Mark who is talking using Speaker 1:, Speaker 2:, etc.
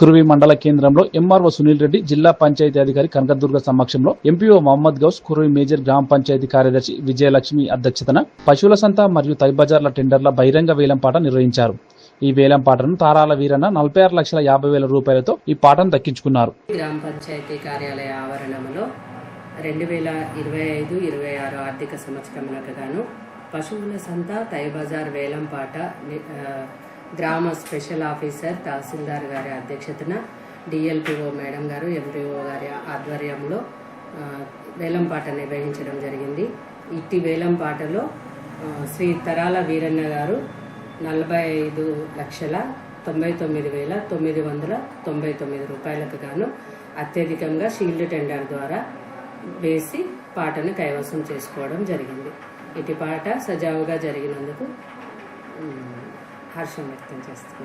Speaker 1: కురువి మండల కేంద్రంలో ఎంఆర్ఓ సునీల్ రెడ్డి జిల్లా పంచాయతీ అధికారి కనకదుర్గ సమక్షంలో ఎంపీఓ మహమ్మద్ గౌస్ కురువి మేజర్ గ్రామ పంచాయతీ కార్యదర్శి విజయలక్ష్మి అధ్యక్షతన పశువుల సంత మరియు తైబజార్ల టెండర్ల బహిరంగ వేలంపాట నిర్వహించారు ఈ వేలం పాటను తారాల వీరన్న నలభై ఆరు లక్షల యాభై వేల రూపాయలతో ఈ పాటను దక్కించుకున్నారు
Speaker 2: గ్రామ పంచాయతీ కార్యాలయ ఆవరణంలో రెండు వేల ఇరవై ఐదు ఇరవై ఆరు ఆర్థిక సంవత్సరములకు గాను పశువుల సంత తైబజార్ వేలం పాట గ్రామ స్పెషల్ ఆఫీసర్ తహసీల్దార్ గారి అధ్యక్షతన డిఎల్పిఓ మేడం గారు ఎంపీఓ గారి ఆధ్వర్యంలో వేలంపాట నిర్వహించడం జరిగింది ఇట్టి వేలంపాటలో శ్రీ తరాల వీరన్న గారు నలభై ఐదు లక్షల తొంభై తొమ్మిది వేల తొమ్మిది వందల తొంభై తొమ్మిది రూపాయలకు గాను అత్యధికంగా షీల్డ్ టెండర్ ద్వారా వేసి పాటను కైవసం చేసుకోవడం జరిగింది ఇటు పాట సజావుగా జరిగినందుకు హర్షం వ్యక్తం చేస్తున్నాను